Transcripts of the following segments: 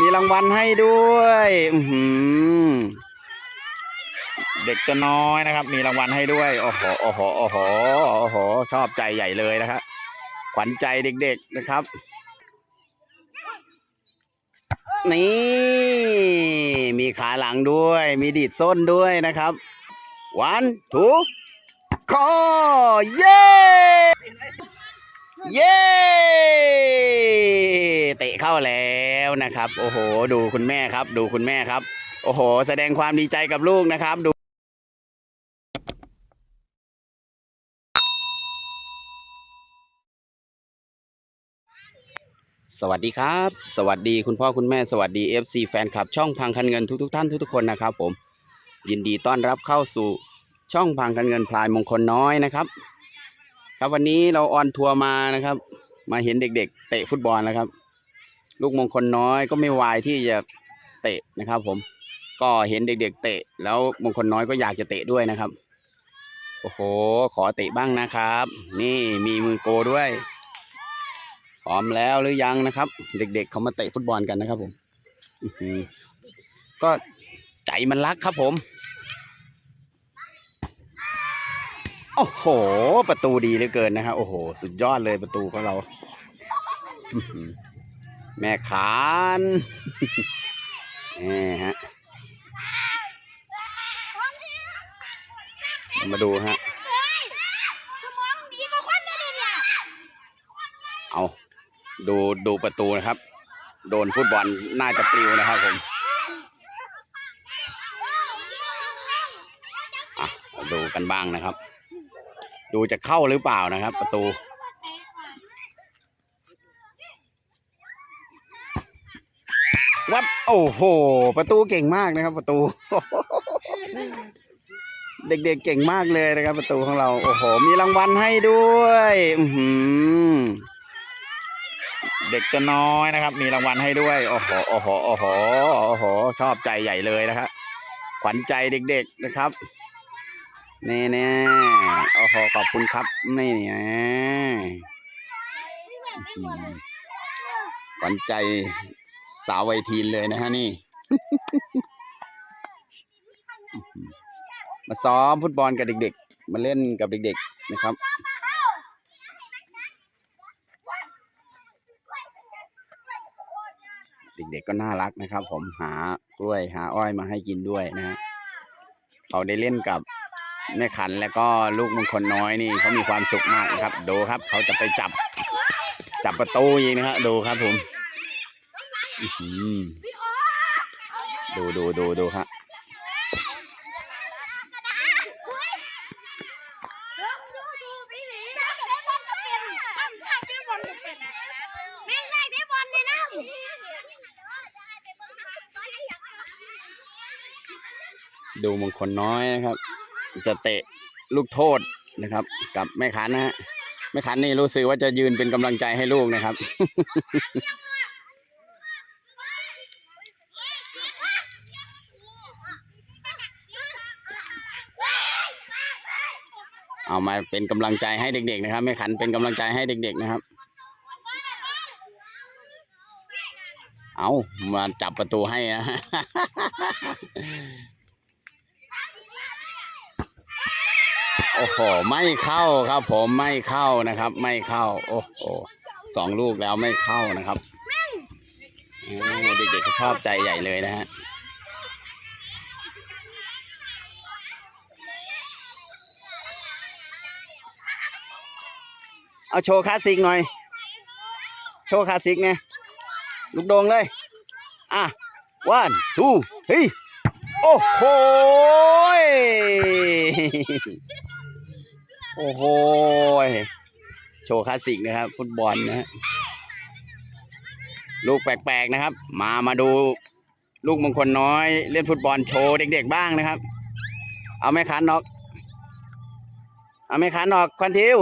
มีรางวัลให้ด้วยอือหือเด็กตัวน้อยนะครับ มีรางวัลให้ด้วยโอ้โหโอ้โหโอ้โหโอ้โห ชอบใจใหญ่เลยนะครับขวัญใจเด็ก ๆนะครับ นี่มีขาหลังด้วย มีดีดส้นด้วยนะครับวันทูคอเย้ เย้ เตะเข้าแล้วนะครับ โอ้โห ดูคุณแม่ครับ ดูคุณแม่ครับ โอ้โห แสดงความดีใจกับลูกนะครับ ดูสวัสดีครับ สวัสดีคุณพ่อคุณแม่สวัสดี FC แฟนคลับ ช่องพังคันเงินทุกๆท่านทุกๆคนนะครับผม ยินดีต้อนรับเข้าสู่ช่องพังคันเงินพลายมงคลน้อยนะครับ ครับวันนี้เราออนทัวร์มานะครับ มาเห็นเด็กๆ เตะฟุตบอลนะครับ ลูกมงคลน้อยก็ไม่วายที่จะเตะนะครับ ผม ก็เห็นเด็ก ๆ เตะ แล้วมงคลน้อยก็อยากจะเตะด้วยนะครับโอ้โห ขอเตะบ้างนะครับ นี่มีมือโกด้วย พร้อมแล้วหรือยังนะครับ เด็ก ๆเขามาเตะฟุตบอลกันนะครับผมก็ใจมันรักครับผม โอ้โห ประตูดีเหลือเกินนะครับโอ้โห สุดยอดเลยประตูของเรา แม่ขานนี่ฮะมาดูฮะเอาดูดูประตูนะครับ โดนฟุตบอลน่าจะปลิวนะครับผมมาดูกันบ้างนะครับ ดูจะเข้าหรือเปล่านะครับ ประตู วัดโอ้โห ประตูเก่งมากนะครับ ประตู เด็กๆเก่งมากเลยนะครับ ประตูของเรา โอ้โห มีรางวัลให้ด้วยอืเด็กตัวน้อยนะครับ มีรางวัลให้ด้วย โอ้โหโอ้โหโอ้โหโอ้โห ชอบใจใหญ่เลยนะครับขวัญใจเด็ก ๆนะครับ นี่แน่โอ้โหขอบคุณครับนี่แน่อื้อหือขวัญใจสาววัยทีนเลยนะฮะนี่ มาซ้อมฟุตบอลกับเด็ก ๆ มาเล่นกับเด็ก ๆ นะครับเด็กๆก็น่ารักนะครับ ผมหากล้วยหาอ้อยมาให้กินด้วยนะฮะเขาได้เล่นกับ แม่ขันแล้วก็ลูกมงคลน้อยนี่เขามีความสุขมากนะครับ ดูครับเขาจะไปจับ จับประตูยิงนะฮะดูครับผมดูดูดูดูครับดูมงคลน้อยนะครับ จะเตะลูกโทษนะครับ กับแม่ขันนะฮะแม่ขันนี่รู้สึกว่าจะยืนเป็นกำลังใจให้ลูกนะครับ เอามาเป็นกำลังใจให้เด็กๆนะครับแม่ขันเป็นกำลังใจให้เด็ก ๆนะครับ เอามาจับประตูให้นะ โอ้โหไม่เข้าครับ ผมไม่เข้านะครับ ไม่เข้า โอ้โหสองลูกแล้วไม่เข้านะครับเด็กๆเขาชอบใจใหญ่เลยนะฮะเอาโชว์คลาสสิกหน่อย โชว์คลาสสิกไงลูกโดงเลย อะ one two เฮ้ยโอ้โห โอ้โห โชว์คลาสสิกนะครับ ฟุตบอลนะฮะลูกแปลกๆนะครับ มามาดูลูกมงคลน้อย เล่นฟุตบอลโชว์เด็ก ๆ บ้างนะครับ เอาไม่คันออก เอาไม่คันออกควันทิว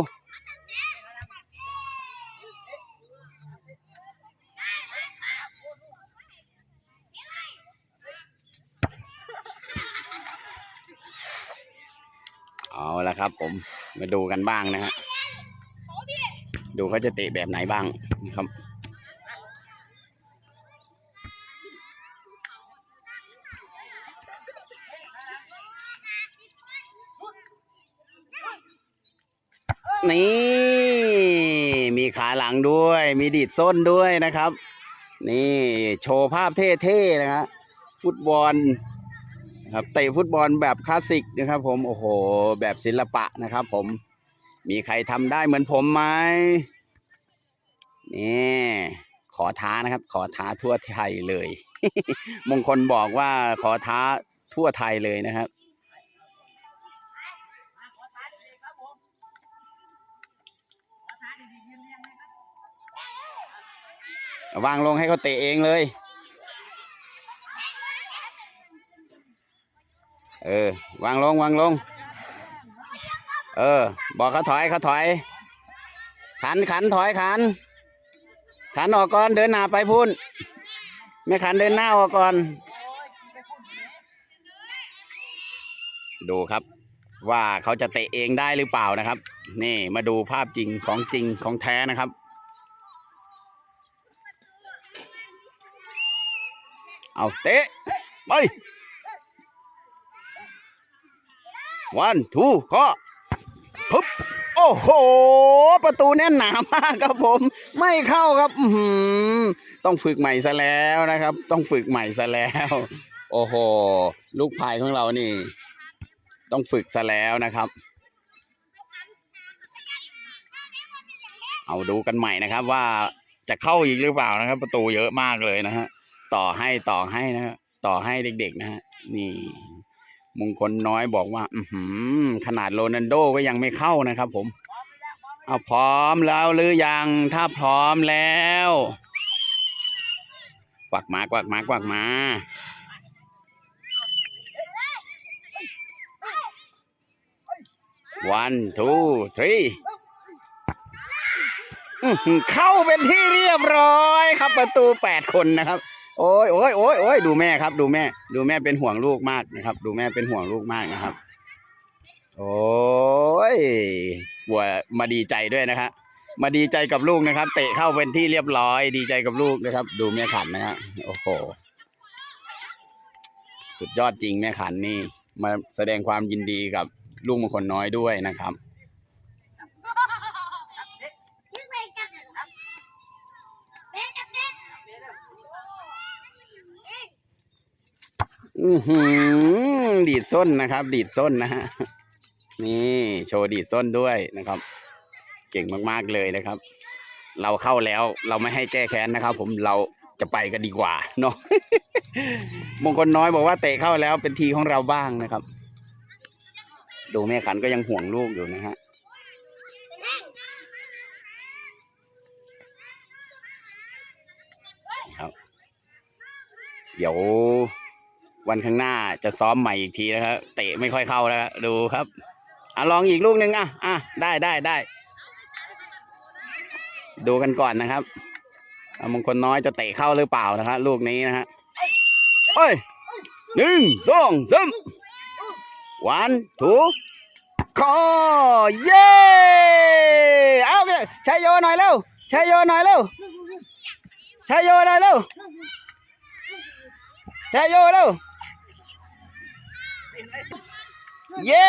เอาละครับ ผมมาดูกันบ้างนะฮะดูเขาจะเตะแบบไหนบ้างนะครับนี่มีขาหลังด้วย มีดีดส้นด้วยนะครับ นี่โชว์ภาพเท่ๆนะฮะฟุตบอล นะครับเตะฟุตบอลแบบคลาสสิกนะครับ ผมโอ้โห แบบศิลปะนะครับ ผมมีใครทำได้เหมือนผมไหมนี่ขอท้านะครับ ขอท้าทั่วไทยเลย มงคลบอกว่าขอท้าทั่วไทยเลยนะครับวางลงให้เขาเตะเองเลย เออ วางลง วางลง เออ บอกเขาถอยเขาถอย ขันขันถอยขัน ขันออกก่อนเดินหน้าไปพุ่น ไม่ขันเดินหน้าออกก่อน ดูครับ ว่าเขาจะเตะเองได้หรือเปล่านะครับ นี่มาดูภาพจริงของจริงของแท้นะครับเอาเตะไป วันทูข้อปึ๊บโอ้โห ประตูแน่นหนามากครับผม ไม่เข้าครับต้องฝึกใหม่ซะแล้วนะครับ ต้องฝึกใหม่ซะแล้ว โอ้โห ลูกพายของเรานี่ ต้องฝึกซะแล้วนะครับ เอาดูกันใหม่นะครับ ว่าจะเข้าอีกหรือเปล่านะครับ ประตูเยอะมากเลยนะฮะต่อให้ต่อให้นะฮะต่อให้เด็กๆนะฮะนี่ มงคลน้อยบอกว่า อืขนาดโรนัลโดก็ยังไม่เข้านะครับ ผม เอาพร้อมแล้วหรือยัง ถ้าพร้อมแล้วกวักมากวักมากวักมาวันทูทรีเข้าเป็นที่เรียบร้อยครับประตูแปดคนนะครับ โอ้ยโอ้ยโอ้ยโอ้ยดูแม่ครับ ดูแม่ ดูแม่เป็นห่วงลูกมากนะครับ ดูแม่เป็นห่วงลูกมากนะครับ โอ้ยบัวมาดีใจด้วยนะครับมาดีใจกับลูกนะครับ เตะเข้าเป็นที่เรียบร้อย ดีใจกับลูกนะครับ ดูแม่ขันนะฮะโอ้โหสุดยอดจริงแม่ขันนี่ มาแสดงความยินดีกับลูกมงคลน้อยด้วยนะครับ อือหือดีดส้นนะครับ ดีดส้นนะฮะนี่โชว์ดีดส้นด้วยนะครับ เก่งมากๆเลยนะครับ เราเข้าแล้วเราไม่ให้แก้แค้นนะครับ ผมเราจะไปกันดีกว่าเนาะมงคลน้อยบอกว่าเตะเข้าแล้วเป็นทีของเราบ้างนะครับ ดูแม่ขันก็ยังห่วงลูกอยู่นะฮะครับ เดี๋ยว วันข้างหน้าจะซ้อมใหม่อีกทีนะครับเตะไม่ค่อยเข้าแล้วครับดูครับอะลองอีกลูกหนึ่งอะอะได้ได้ได้ดูกันก่อนนะครับอะมงคลน้อยจะเตะเข้าหรือเปล่านะครับลูกนี้นะฮะเอ้ยหนึ่งสองสามวันถูคอเย้เอาเลยชัยโยหน่อยเร็วชัยโยหน่อยเร็วชัยโยหน่อยเร็วชัยโยเร็ว เย้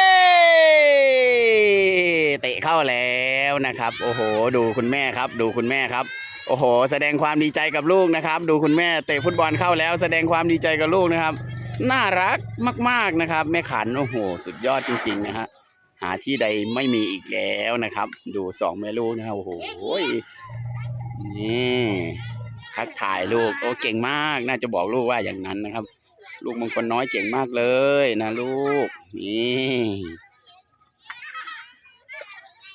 เตะเข้าแล้วนะครับ โอ้โห ดูคุณแม่ครับ ดูคุณแม่ครับ โอ้โห แสดงความดีใจกับลูกนะครับ ดูคุณแม่เตะฟุตบอลเข้าแล้ว แสดงความดีใจกับลูกนะครับ น่ารักมาก ๆนะครับ แม่ขันโอ้โห สุดยอดจริง ๆ นะฮะหาที่ใดไม่มีอีกแล้วนะครับ ดูสองแม่ลูกนะครับโอ้โหนี่ทักถ่ายลูกโอ้เก่งมาก น่าจะบอกลูกว่าอย่างนั้นนะครับ ลูกมงคลน้อยเก่งมากเลยนะลูก นี่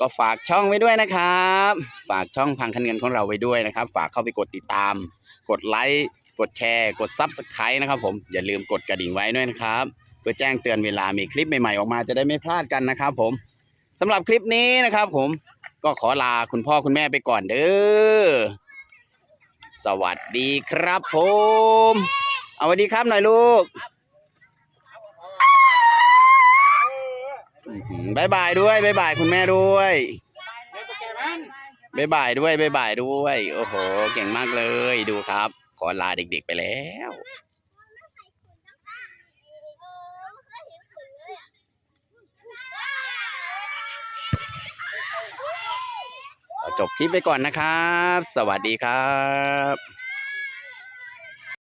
ก็ฝากช่องไว้ด้วยนะครับ ฝากช่องพังคันเงินของเราไว้ด้วยนะครับ ฝากเข้าไปกดติดตาม กดไลค์กดแชร์ กดซับสไครต์นะครับ ผมอย่าลืมกดกระดิ่งไว้ด้วยนะครับ เพื่อแจ้งเตือนเวลามีคลิปใหม่ๆออกมาจะได้ไม่พลาดกันนะครับผมสำหรับคลิปนี้นะครับ ผมก็ขอลาคุณพ่อคุณแม่ไปก่อนเด้อสวัสดีครับผม เอาสวัสดีครับหน่อยลูกอื้อหือบายบายด้วยบายบายคุณแม่ด้วยบายบายด้วยบายบายด้วย โอ้โห เก่งมากเลยดูครับขอลาเด็ก ๆ ไปแล้วจบคลิปไปก่อนนะครับ สวัสดีครับ